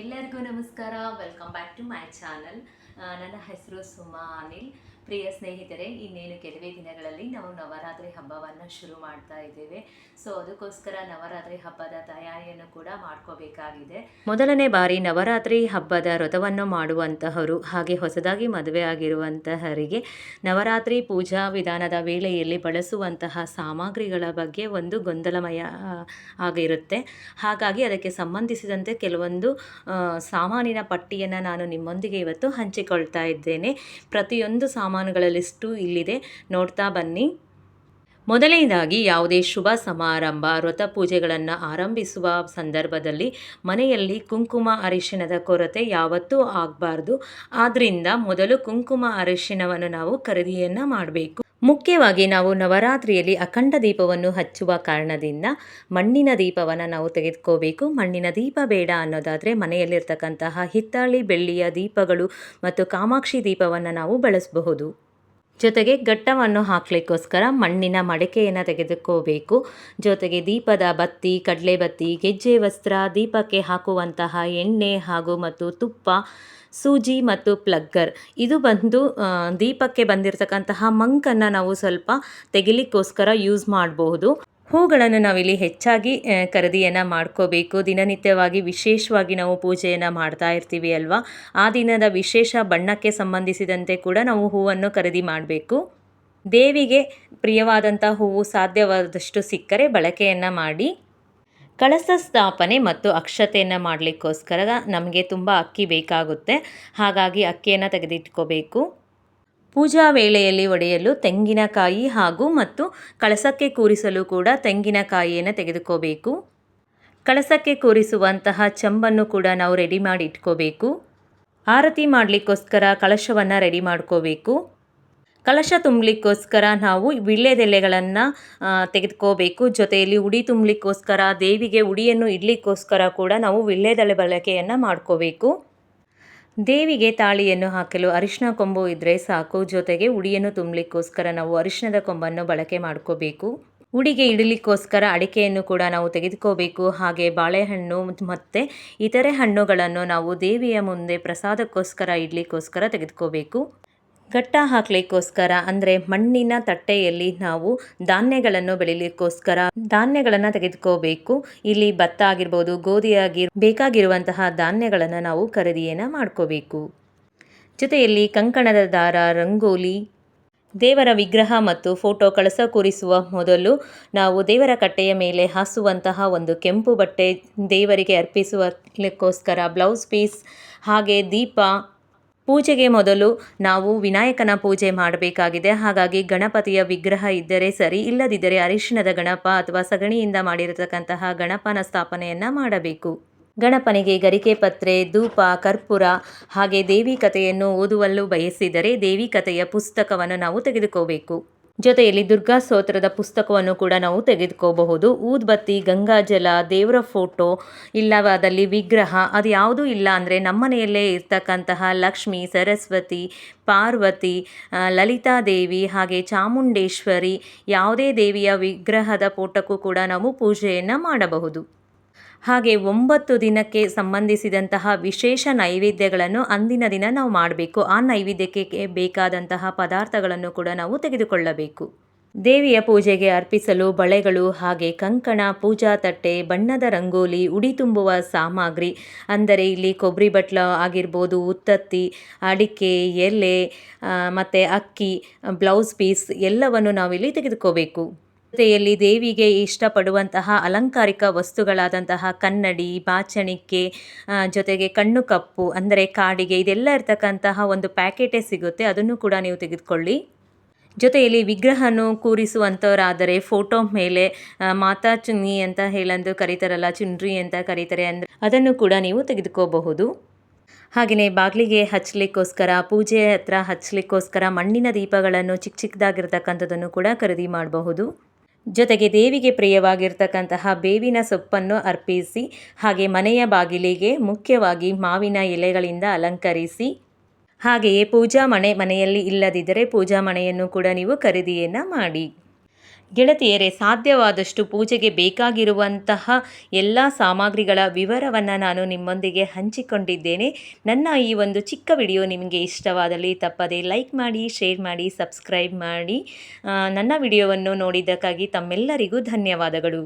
ಎಲ್ಲರಿಗೂ ನಮಸ್ಕಾರ. Welcome back to my channel ನನ್ನ ಹೆಸರು ಸುಮಾ ಅನಿಲ್. ಪ್ರಿಯ ಸ್ನೇಹಿತರೆ, ಇನ್ನೇನು ಕೆಲವೇ ದಿನಗಳಲ್ಲಿ ನಾವು ನವರಾತ್ರಿ ಹಬ್ಬವನ್ನು ಶುರು ಮಾಡ್ತಾ ಇದ್ದೇವೆ. ಸೊ ಅದಕ್ಕೋಸ್ಕರ ನವರಾತ್ರಿ ಹಬ್ಬದ ತಯಾರಿಯನ್ನು ಕೂಡ ಮಾಡ್ಕೋಬೇಕಾಗಿದೆ. ಮೊದಲನೇ ಬಾರಿ ನವರಾತ್ರಿ ಹಬ್ಬದ ವ್ರತವನ್ನು ಮಾಡುವಂತಹವರು, ಹಾಗೆ ಹೊಸದಾಗಿ ಮದುವೆ ಆಗಿರುವಂತಹರಿಗೆ ನವರಾತ್ರಿ ಪೂಜಾ ವಿಧಾನದ ವೇಳೆಯಲ್ಲಿ ಬಳಸುವಂತಹ ಸಾಮಗ್ರಿಗಳ ಬಗ್ಗೆ ಒಂದು ಗೊಂದಲಮಯ ಆಗಿರುತ್ತೆ. ಹಾಗಾಗಿ ಅದಕ್ಕೆ ಸಂಬಂಧಿಸಿದಂತೆ ಕೆಲವೊಂದು ಸಾಮಾನಿನ ಪಟ್ಟಿಯನ್ನು ನಾನು ನಿಮ್ಮೊಂದಿಗೆ ಇವತ್ತು ಹಂಚಿಕೊಳ್ತಾ ಇದ್ದೇನೆ. ಪ್ರತಿಯೊಂದು ಸಾಮಾನುಗಳ ಲಿಸ್ಟು ಇಲ್ಲಿದೆ. ನೋಡ್ತಾ ಬನ್ನಿ. ಮೊದಲನೇದಾಗಿ ಯಾವುದೇ ಶುಭ ಸಮಾರಂಭ, ವ್ರತ ಪೂಜೆಗಳನ್ನು ಆರಂಭಿಸುವ ಸಂದರ್ಭದಲ್ಲಿ ಮನೆಯಲ್ಲಿ ಕುಂಕುಮ ಅರಿಶಿಣದ ಕೊರತೆ ಯಾವತ್ತೂ ಆಗಬಾರ್ದು. ಆದ್ದರಿಂದ ಮೊದಲು ಕುಂಕುಮ ಅರಿಶಿಣವನ್ನು ನಾವು ಖರೀದಿಯನ್ನು ಮಾಡಬೇಕು. ಮುಖ್ಯವಾಗಿ ನಾವು ನವರಾತ್ರಿಯಲ್ಲಿ ಅಖಂಡ ದೀಪವನ್ನು ಹಚ್ಚುವ ಕಾರಣದಿಂದ ಮಣ್ಣಿನ ದೀಪವನ್ನು ನಾವು ತೆಗೆದುಕೋಬೇಕು. ಮಣ್ಣಿನ ದೀಪ ಬೇಡ ಅನ್ನೋದಾದರೆ ಮನೆಯಲ್ಲಿರ್ತಕ್ಕಂತಹ ಹಿತ್ತಾಳಿ ಬೆಳ್ಳಿಯ ದೀಪಗಳು ಮತ್ತು ಕಾಮಾಕ್ಷಿ ದೀಪವನ್ನು ನಾವು ಬಳಸಬಹುದು. ಜೊತೆಗೆ ಘಟ್ಟವನ್ನು ಹಾಕಲಿಕ್ಕೋಸ್ಕರ ಮಣ್ಣಿನ ಮಡಕೆಯನ್ನು ತೆಗೆದುಕೋಬೇಕು. ಜೊತೆಗೆ ದೀಪದ ಬತ್ತಿ ಕಡಲೆ ಬತ್ತಿ ಗೆಜ್ಜೆ ವಸ್ತ್ರ, ದೀಪಕ್ಕೆ ಹಾಕುವಂತಹ ಎಣ್ಣೆ ಹಾಗೂ ಮತ್ತು ತುಪ್ಪ, ಸೂಜಿ ಮತ್ತು ಪ್ಲಗ್ಗರ್. ಇದು ಬಂದು ದೀಪಕ್ಕೆ ಬಂದಿರತಕ್ಕಂತಹ ಮಂಕನ್ನು ನಾವು ಸ್ವಲ್ಪ ತೆಗಿಲಿಕ್ಕೋಸ್ಕರ ಯೂಸ್ ಮಾಡಬಹುದು ಹೂಗಳನ್ನು ನಾವಿಲ್ಲಿ ಹೆಚ್ಚಾಗಿ ಖರೀದಿಯನ್ನು ಮಾಡ್ಕೋಬೇಕು. ದಿನನಿತ್ಯವಾಗಿ ವಿಶೇಷವಾಗಿ ನಾವು ಪೂಜೆಯನ್ನು ಮಾಡ್ತಾ ಇರ್ತೀವಿ ಅಲ್ವಾ? ಆ ದಿನದ ವಿಶೇಷ ಬಣ್ಣಕ್ಕೆ ಸಂಬಂಧಿಸಿದಂತೆ ಕೂಡ ನಾವು ಹೂವನ್ನು ಖರೀದಿ ಮಾಡಬೇಕು. ದೇವಿಗೆ ಪ್ರಿಯವಾದಂಥ ಹೂವು ಸಾಧ್ಯವಾದಷ್ಟು ಸಿಕ್ಕರೆ ಬಳಕೆಯನ್ನು ಮಾಡಿ, ಕಳಸ ಸ್ಥಾಪನೆ ಮತ್ತು ಅಕ್ಷತೆಯನ್ನು ಮಾಡಲಿಕ್ಕೋಸ್ಕರ ನಮಗೆ ತುಂಬ ಅಕ್ಕಿ ಬೇಕಾಗುತ್ತೆ. ಹಾಗಾಗಿ ಅಕ್ಕಿಯನ್ನು ತೆಗೆದಿಟ್ಕೋಬೇಕು. ಪೂಜಾ ವೇಳೆಯಲ್ಲಿ ಒಡೆಯಲು ತೆಂಗಿನಕಾಯಿ ಹಾಗೂ ಮತ್ತು ಕಳಸಕ್ಕೆ ಕೂರಿಸಲು ಕೂಡ ತೆಂಗಿನಕಾಯಿಯನ್ನು ತೆಗೆದುಕೋಬೇಕು. ಕಳಸಕ್ಕೆ ಕೂರಿಸುವಂತಹ ಚಂಬನ್ನು ಕೂಡ ನಾವು ರೆಡಿ ಮಾಡಿ ಇಟ್ಕೋಬೇಕು. ಆರತಿ ಮಾಡಲಿಕ್ಕೋಸ್ಕರ ಕಳಶವನ್ನು ರೆಡಿ ಮಾಡ್ಕೋಬೇಕು. ಕಲಶ ತುಂಬಲಿಕ್ಕೋಸ್ಕರ ನಾವು ವಿಳ್ಯದೆಲೆಗಳನ್ನು ತೆಗೆದುಕೋಬೇಕು. ಜೊತೆಯಲ್ಲಿ ಉಡಿ ತುಂಬಲಿಕ್ಕೋಸ್ಕರ, ದೇವಿಗೆ ಉಡಿಯನ್ನು ಇಡಲಿಕ್ಕೋಸ್ಕರ ಕೂಡ ನಾವು ವಿಳ್ಯದೆಲೆ ಬಳಕೆಯನ್ನು ಮಾಡ್ಕೋಬೇಕು. ದೇವಿಗೆ ತಾಳಿಯನ್ನು ಹಾಕಲು ಅರಿಶಿನ ಕೊಂಬು ಇದ್ದರೆ ಸಾಕು. ಜೊತೆಗೆ ಉಡಿಯನ್ನು ತುಂಬಲಿಕ್ಕೋಸ್ಕರ ನಾವು ಅರಿಶಿನದ ಕೊಂಬನ್ನು ಬಳಕೆ ಮಾಡ್ಕೋಬೇಕು. ಉಡಿಗೆ ಇಡಲಿಕ್ಕೋಸ್ಕರ ಅಡಿಕೆಯನ್ನು ಕೂಡ ನಾವು ತೆಗೆದುಕೋಬೇಕು. ಹಾಗೆ ಬಾಳೆಹಣ್ಣು ಮತ್ತು ಇತರೆ ಹಣ್ಣುಗಳನ್ನು ನಾವು ದೇವಿಯ ಮುಂದೆ ಪ್ರಸಾದಕ್ಕೋಸ್ಕರ, ಇಡಲಿಕ್ಕೋಸ್ಕರ ತೆಗೆದುಕೋಬೇಕು. ಘಟ್ಟ ಹಾಕ್ಲಿಕ್ಕೋಸ್ಕರ, ಅಂದರೆ ಮಣ್ಣಿನ ತಟ್ಟೆಯಲ್ಲಿ ನಾವು ಧಾನ್ಯಗಳನ್ನು ಬೆಳಿಲಿಕ್ಕೋಸ್ಕರ ಧಾನ್ಯಗಳನ್ನು ತೆಗೆದುಕೋಬೇಕು. ಇಲ್ಲಿ ಭತ್ತ ಆಗಿರ್ಬೋದು, ಗೋಧಿ ಆಗಿ ಬೇಕಾಗಿರುವಂತಹ ಧಾನ್ಯಗಳನ್ನು ನಾವು ಖರೀದಿಯನ್ನು ಮಾಡ್ಕೋಬೇಕು. ಜೊತೆಯಲ್ಲಿ ಕಂಕಣದ ದಾರ, ರಂಗೋಲಿ, ದೇವರ ವಿಗ್ರಹ ಮತ್ತು ಫೋಟೋ ಕಳಸ ಕೂರಿಸುವ ಮೊದಲು ನಾವು ದೇವರ ಕಟ್ಟೆಯ ಮೇಲೆ ಹಾಸುವಂತಹ ಒಂದು ಕೆಂಪು ಬಟ್ಟೆ ದೇವರಿಗೆ ಅರ್ಪಿಸುವಕ್ಕೋಸ್ಕರ ಬ್ಲೌಸ್ ಪೀಸ್, ಹಾಗೆ ದೀಪ ಪೂಜೆಗೆ ಮೊದಲು ನಾವು ವಿನಾಯಕನ ಪೂಜೆ ಮಾಡಬೇಕಾಗಿದೆ. ಹಾಗಾಗಿ ಗಣಪತಿಯ ವಿಗ್ರಹ ಇದ್ದರೆ ಸರಿ, ಇಲ್ಲದಿದ್ದರೆ ಅರಿಶಿಣದ ಗಣಪ ಅಥವಾ ಸಗಣಿಯಿಂದ ಮಾಡಿರತಕ್ಕಂತಹ ಗಣಪನ ಸ್ಥಾಪನೆಯನ್ನು ಮಾಡಬೇಕು. ಗಣಪನಿಗೆ ಗರಿಕೆ ಪತ್ರೆ, ಧೂಪ, ಕರ್ಪೂರ ಹಾಗೆ ದೇವಿ ಕಥೆಯನ್ನು ಓದುವಲ್ಲೂ ಬಯಸಿದರೆ ದೇವಿ ಕಥೆಯ ಪುಸ್ತಕವನ್ನು ನಾವು ತೆಗೆದುಕೋಬೇಕು. ಜೊತೆಯಲ್ಲಿ ದುರ್ಗಾ ಸ್ತೋತ್ರದ ಪುಸ್ತಕವನ್ನು ಕೂಡ ನಾವು ತೆಗೆದುಕೋಬಹುದು. ಊದ್ಬತ್ತಿ ಗಂಗಾಜಲ ದೇವರ ಫೋಟೋ, ಇಲ್ಲವಾದಲ್ಲಿ ವಿಗ್ರಹ, ಅದು ಯಾವುದೂ ಇಲ್ಲ ಅಂದರೆ ನಮ್ಮನೆಯಲ್ಲೇ ಇರ್ತಕ್ಕಂತಹ ಲಕ್ಷ್ಮಿ, ಸರಸ್ವತಿ, ಪಾರ್ವತಿ ಲಲಿತಾದೇವಿ ಹಾಗೆ ಚಾಮುಂಡೇಶ್ವರಿ ಯಾವುದೇ ದೇವಿಯ ವಿಗ್ರಹದ ಫೋಟೋಕ್ಕೂ ಕೂಡ ನಾವು ಪೂಜೆಯನ್ನು ಮಾಡಬಹುದು. ಹಾಗೆ ಒಂಬತ್ತು ದಿನಕ್ಕೆ ಸಂಬಂಧಿಸಿದಂತಹ ವಿಶೇಷ ನೈವೇದ್ಯಗಳನ್ನು ಅಂದಿನ ದಿನ ನಾವು ಮಾಡಬೇಕು. ಆ ನೈವೇದ್ಯಕ್ಕೆ ಬೇಕಾದಂತಹ ಪದಾರ್ಥಗಳನ್ನು ಕೂಡ ನಾವು ತೆಗೆದುಕೊಳ್ಳಬೇಕು. ದೇವಿಯ ಪೂಜೆಗೆ ಅರ್ಪಿಸಲು ಬಳೆಗಳು ಹಾಗೆ ಕಂಕಣ, ಪೂಜಾ ತಟ್ಟೆ, ಬಣ್ಣದ ರಂಗೋಲಿ, ಉಡಿ ತುಂಬುವ ಸಾಮಗ್ರಿ, ಅಂದರೆ ಇಲ್ಲಿ ಕೊಬ್ಬರಿ ಬಟ್ಲ ಆಗಿರ್ಬೋದು, ಉತ್ತತ್ತಿ, ಅಡಿಕೆ, ಎಲೆ ಮತ್ತು ಅಕ್ಕಿ, ಬ್ಲೌಸ್ ಪೀಸ್ ಎಲ್ಲವನ್ನು ನಾವಿಲ್ಲಿ ತೆಗೆದುಕೋಬೇಕು. ಜೊತೆಯಲ್ಲಿ ದೇವಿಗೆ ಇಷ್ಟಪಡುವಂತಹ ಅಲಂಕಾರಿಕ ವಸ್ತುಗಳಾದಂತಹ ಕನ್ನಡಿ, ಬಾಚಣಿಕೆ ಜೊತೆಗೆ ಕಣ್ಣು ಕಪ್ಪು, ಅಂದರೆ ಕಾಡಿಗೆ, ಇದೆಲ್ಲ ಇರ್ತಕ್ಕಂತಹ ಒಂದು ಪ್ಯಾಕೆಟೇ ಸಿಗುತ್ತೆ. ಅದನ್ನು ಕೂಡ ನೀವು ತೆಗೆದುಕೊಳ್ಳಿ. ಜೊತೆಯಲ್ಲಿ ವಿಗ್ರಹನು ಕೂರಿಸುವಂಥವರಾದರೆ ಫೋಟೋ ಮೇಲೆ ಮಾತಾ ಚುನ್ನಿ ಅಂತ ಹೇಳಂದು ಕರೀತಾರಲ್ಲ, ಚುನ್ರಿ ಅಂತ ಕರೀತಾರೆ ಅಂದರೆ ಅದನ್ನು ಕೂಡ ನೀವು ತೆಗೆದುಕೋಬಹುದು. ಹಾಗೆಯೇ ಬಾಗಿಲಿಗೆ ಹಚ್ಚಲಿಕ್ಕೋಸ್ಕರ, ಪೂಜೆ ಹತ್ರ ಹಚ್ಚಲಿಕ್ಕೋಸ್ಕರ ಮಣ್ಣಿನ ದೀಪಗಳನ್ನು ಚಿಕ್ಕ ಚಿಕ್ಕದಾಗಿರ್ತಕ್ಕಂಥದ್ದನ್ನು ಕೂಡ ಖರೀದಿ ಮಾಡಬಹುದು. ಜೊತೆಗೆ ದೇವಿಗೆ ಪ್ರಿಯವಾಗಿರ್ತಕ್ಕಂತಹ ಬೇವಿನ ಸೊಪ್ಪನ್ನು ಅರ್ಪಿಸಿ, ಹಾಗೆ ಮನೆಯ ಬಾಗಿಲಿಗೆ ಮುಖ್ಯವಾಗಿ ಮಾವಿನ ಎಲೆಗಳಿಂದ ಅಲಂಕರಿಸಿ, ಹಾಗೆಯೇ ಪೂಜಾ ಮಣೆ ಮನೆಯಲ್ಲಿ ಇಲ್ಲದಿದ್ದರೆ ಪೂಜಾ ಮನೆಯನ್ನು ಕೂಡ ನೀವು ಖರೀದಿಯನ್ನು ಮಾಡಿ. ಗೆಳತಿಯರೇ, ಸಾಧ್ಯವಾದಷ್ಟು ಪೂಜೆಗೆ ಬೇಕಾಗಿರುವಂತಹ ಎಲ್ಲ ಸಾಮಗ್ರಿಗಳ ವಿವರವನ್ನು ನಾನು ನಿಮ್ಮೊಂದಿಗೆ ಹಂಚಿಕೊಂಡಿದ್ದೇನೆ. ನನ್ನ ಈ ಒಂದು ಚಿಕ್ಕ ವಿಡಿಯೋ ನಿಮಗೆ ಇಷ್ಟವಾದಲ್ಲಿ ತಪ್ಪದೆ ಲೈಕ್ ಮಾಡಿ, ಶೇರ್ ಮಾಡಿ, ಸಬ್ಸ್ಕ್ರೈಬ್ ಮಾಡಿ. ನನ್ನ ವಿಡಿಯೋವನ್ನು ನೋಡಿದ್ದಕ್ಕಾಗಿ ತಮ್ಮೆಲ್ಲರಿಗೂ ಧನ್ಯವಾದಗಳು.